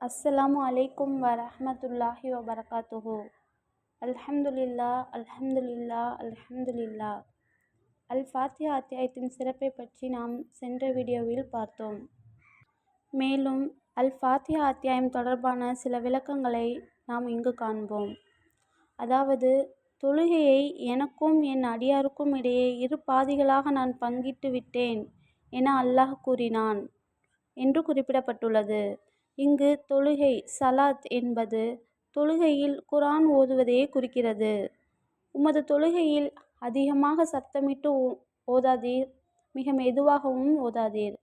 அஸ்ஸலாமு அலைக்கும் வரஹ்மத்துல்லாஹி வபரகாத்துஹு. அல்ஹம்துலில்லா அல்ஹம்துலில்லா அல்ஹம்துலில்லா. அல் ஃபாத்தியா அத்தியாயத்தின் சிறப்பை பற்றி நாம் சென்ற வீடியோவில் பார்த்தோம். மேலும் அல் ஃபாத்தியா அத்தியாயம் தொடர்பான சில விளக்கங்களை நாம் இங்கு காண்போம். அதாவது தொழுகையை எனக்கும் என் அடியாருக்கும் இடையே இரு பாதிகளாக நான் பங்கிட்டு விட்டேன் என அல்லாஹ் கூறினான் என்று குறிப்பிடப்பட்டுள்ளது. இங்கு தொழுகை சலாத் என்பது தொழுகையில் குரான் ஓதுவதையே குறிக்கிறது. உமது தொழுகையில் அதிகமாக சப்தமிட்டு ஓதாதீர். மிக மெதுவாகவும் ஓதாதீர்.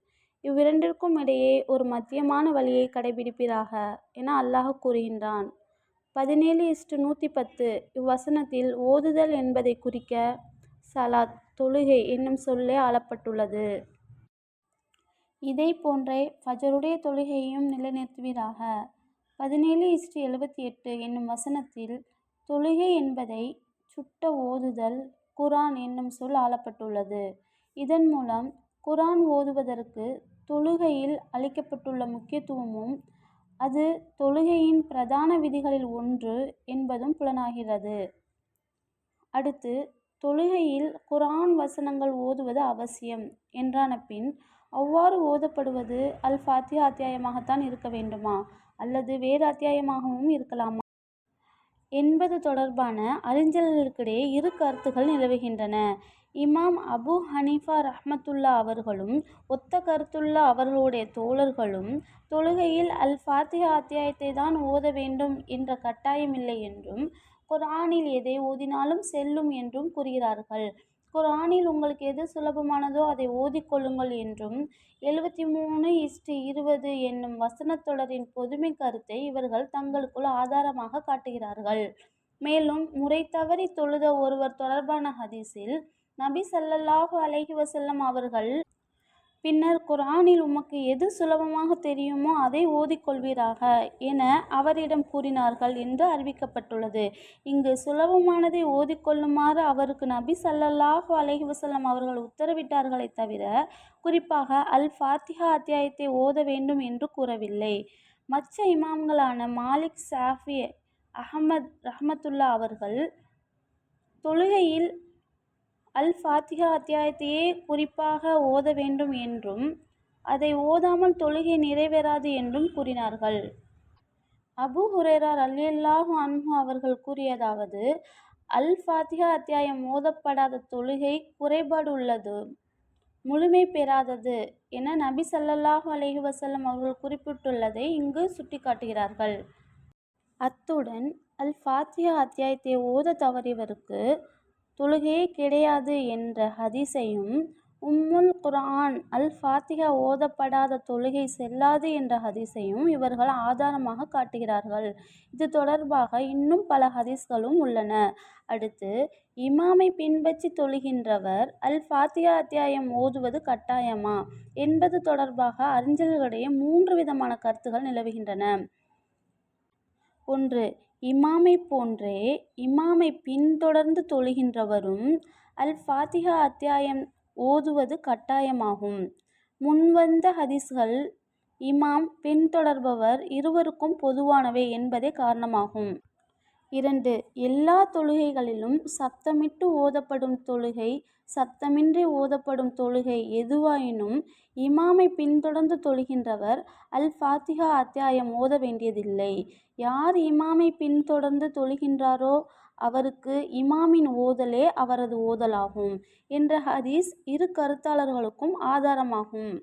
இவ்விரண்டிற்கும் இடையே ஒரு மத்தியமான வழியை கடைபிடிப்பீராக என அல்லாஹ் கூறுகின்றான். பதினேழு இஸ்டு நூற்றி பத்து. இவ்வசனத்தில் ஓதுதல் என்பதை குறிக்க சலாத் தொழுகை என்னும் சொல்லே ஆளப்பட்டுள்ளது. இதே போன்றே ஃபஜருடைய தொழுகையையும் நிலைநிறுத்துவீராக. பதினேழு இஸ்டு எழுபத்தி எட்டு என்னும் வசனத்தில் தொழுகை என்பதை சுட்ட ஓதுதல் குரான் என்னும் சொல் ஆளப்பட்டுள்ளது. இதன் மூலம் குரான் ஓதுவதற்கு தொழுகையில் அளிக்கப்பட்டுள்ள முக்கியத்துவமும் அது தொழுகையின் பிரதான விதிகளில் ஒன்று என்பதும் புலனாகிறது. அடுத்து தொழுகையில் குரான் வசனங்கள் ஓதுவது அவசியம் என்றான பின் அவ்வாறு ஓதப்படுவது அல் ஃபாத்தியா அத்தியாயமாகத்தான் இருக்க வேண்டுமா? அல்லது வேறு அத்தியாயமாகவும் இருக்கலாமா? என்பது தொடர்பான அறிஞர்களுக்கிடையே இரு கருத்துகள் நிலவுகின்றன. இமாம் அபு ஹனீஃபா ரஹ்மத்துல்லா அவர்களும் ஒத்த கருத்துள்ள அவர்களுடைய தோழர்களும் தொழுகையில் அல் ஃபாத்திஹா அத்தியாயத்தை தான் ஓத வேண்டும் என்ற கட்டாயமில்லை என்றும் குரானில் எதை ஓதினாலும் செல்லும் என்றும் கூறுகிறார்கள். குரானில் உங்களுக்கு எது சுலபமானதோ அதை ஓதிக்கொள்ளுங்கள் என்றும் எழுபத்தி மூணு இஸ்டு இருபது என்னும் வசனத்தொடரின் பொதுமை கருத்தை இவர்கள் தங்களுக்குள் ஆதாரமாக காட்டுகிறார்கள். மேலும் முறை தவறி தொழுத ஒருவர் தொடர்பான ஹதீஸில் நபி சல்லல்லாஹு அலஹி வசல்லம் அவர்கள் பின்னர் குரானில் உமக்கு எது சுலபமாக தெரியுமோ அதை ஓதிக்கொள்வீராக என அவரிடம் கூறினார்கள் என்று அறிவிக்கப்பட்டுள்ளது. இங்கு சுலபமானதை ஓதிக்கொள்ளுமாறு அவருக்கு நபி சல்லல்லாஹு அலஹி வசல்லம் அவர்கள் உத்தரவிட்டார்களே தவிர குறிப்பாக அல் ஃபாத்திஹா அத்தியாயத்தை ஓத வேண்டும் என்று கூறவில்லை. மற்ற இமாம்களான மாலிக் சாஃபி அஹமத் ரஹமத்துல்லா அவர்கள் தொழுகையில் அல் ஃபாத்திகா அத்தியாயத்தையே குறிப்பாக ஓத வேண்டும் என்றும் அதை ஓதாமல் தொழுகை நிறைவேறாது என்றும் கூறினார்கள். அபு ஹுரேரார் ரலியல்லாஹு அன்ஹு அவர்கள் கூறியதாவது அல் ஃபாத்திகா அத்தியாயம் ஓதப்படாத தொழுகை குறைபாடு உள்ளது முழுமை பெறாதது என நபி சல்லல்லாஹு அலஹி வசல்லம் அவர்கள் குறிப்பிட்டுள்ளதை இங்கு சுட்டிக்காட்டுகிறார்கள். அத்துடன் அல் ஃபாத்தியா அத்தியாயத்தை ஓத தவறியவருக்கு தொழுகையே கிடையாது என்ற ஹதீஸையும் உம்முல் குர்ஆன் அல் ஃபாத்திகா ஓதப்படாத தொழுகை செல்லாது என்ற ஹதீஸையும் இவர்கள் ஆதாரமாக காட்டுகிறார்கள். இது தொடர்பாக இன்னும் பல ஹதீஸ்களும் உள்ளன. அடுத்து இமாமை பின்பற்றி தொழுகின்றவர் அல் ஃபாத்தியா அத்தியாயம் ஓதுவது கட்டாயமா என்பது தொடர்பாக அறிஞர்களிடையே மூன்று விதமான கருத்துகள் நிலவுகின்றன. ஒன்று இமாமை போன்றே இமாமை பின்தொடர்ந்து தொழுகின்றவரும் அல் ஃபாத்திஹா அத்தியாயம் ஓதுவது கட்டாயமாகும். முன்வந்த ஹதீஸ்கள் இமாம் பின்தொடர்பவர் இருவருக்கும் பொதுவானவை என்பதே காரணமாகும். இரண்டு எல்லா தொழுகைகளிலும் சப்தமிட்டு ஓதப்படும் தொழுகை சப்தமின்றி ஓதப்படும் தொழுகை எதுவாயினும் இமாமை பின்தொடர்ந்து தொழுகின்றவர் அல் ஃபாத்திஹா அத்தியாயம் ஓத வேண்டியதில்லை. யார் இமாமை பின்தொடர்ந்து தொழுகின்றாரோ அவருக்கு இமாமின் ஓதலே அவரது ஓதலாகும் என்ற ஹதீஸ் இரு கருத்தாளர்களுக்கும் ஆதாரமாகும்.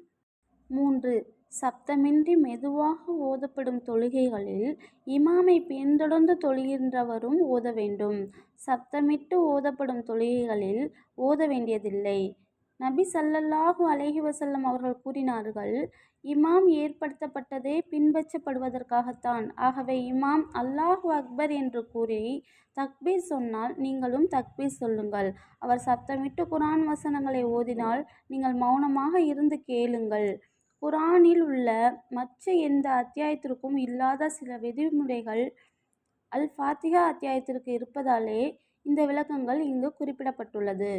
மூன்று சப்தமின்றி மெதுவாக ஓதப்படும் தொழுகைகளில் இமாமை பின்தொடர்ந்து தொழுகின்றவரும் ஓத வேண்டும். சப்தமிட்டு ஓதப்படும் தொழுகைகளில் ஓத வேண்டியதில்லை. நபி சல்லல்லாஹு அலஹி வசல்லம் அவர்கள் கூறினார்கள் இமாம் ஏற்படுத்தப்பட்டதே பின்பற்றப்படுவதற்காகத்தான். ஆகவே இமாம் அல்லாஹு அக்பர் என்று கூறி தக்பீர் சொன்னால் நீங்களும் தக்பீர் சொல்லுங்கள். அவர் சப்தமிட்டு குரான் வசனங்களை ஓதினால் நீங்கள் மௌனமாக இருந்து கேளுங்கள். குரானில் உள்ள மற்ற எந்த அத்தியாயத்திற்கும் இல்லாத சில விதிமுறைகள் அல் ஃபாத்திஹா அத்தியாயத்திற்கு இருப்பதாலே இந்த விளக்கங்கள் இங்கு குறிப்பிடப்பட்டுள்ளது.